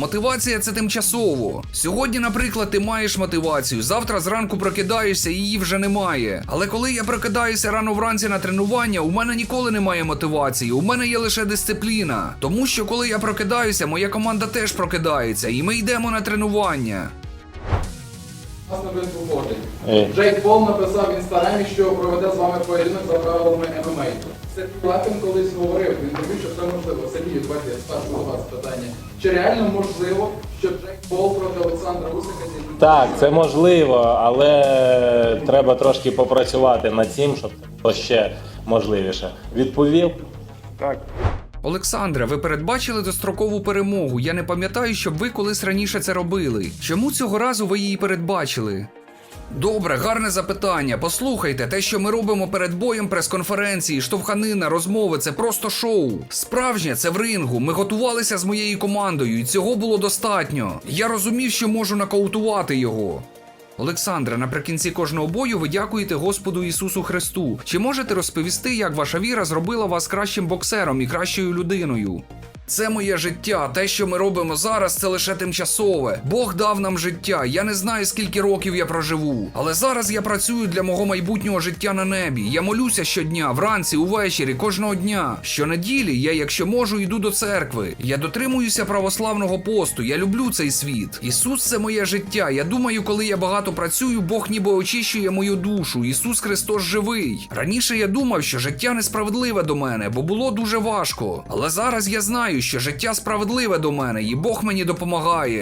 Мотивація це тимчасово. Сьогодні, наприклад, ти маєш мотивацію, завтра зранку прокидаєшся її вже немає. Але коли я прокидаюся рано вранці на тренування, у мене ніколи немає мотивації, у мене є лише дисципліна. Тому що коли я прокидаюся, моя команда теж прокидається, і ми йдемо на тренування. Він. Е. Джейк Пол написав в інстаграмі, що проведе з вами поєдинок за правилами ММА. Це Лапін колись говорив в інтерв'ю, що це Сергій, давайте я вас питання. Чи реально можливо, що Джейк Пол проти Олександра Усика зійде? Так, це можливо, але треба трошки попрацювати над цим, щоб це було ще можливіше. Відповів? Так. Олександре, ви передбачили дострокову перемогу. Я не пам'ятаю, щоб ви колись раніше це робили. Чому цього разу ви її передбачили? Добре, гарне запитання. Послухайте, те, що ми робимо перед боєм, прес-конференції, штовханина, розмови це просто шоу. Справжнє це в рингу. Ми готувалися з моєю командою, і цього було достатньо. Я розумів, що можу нокаутувати його. Олександре, наприкінці кожного бою ви дякуєте Господу Ісусу Христу. Чи можете розповісти, як ваша віра зробила вас кращим боксером і кращою людиною? Це моє життя. Те, що ми робимо зараз, це лише тимчасове. Бог дав нам життя. Я не знаю, скільки років я проживу. Але зараз я працюю для мого майбутнього життя на небі. Я молюся щодня, вранці, увечері, кожного дня. Щонеділі я, якщо можу, йду до церкви. Я дотримуюся православного посту. Я люблю цей світ. Ісус це моє життя. Я думаю, коли я багато працюю, Бог ніби очищує мою душу. Ісус Христос живий. Раніше я думав, що життя несправедливе до мене, бо було дуже важко. Але зараз я знаю, що життя справедливе до мене, і Бог мені допомагає.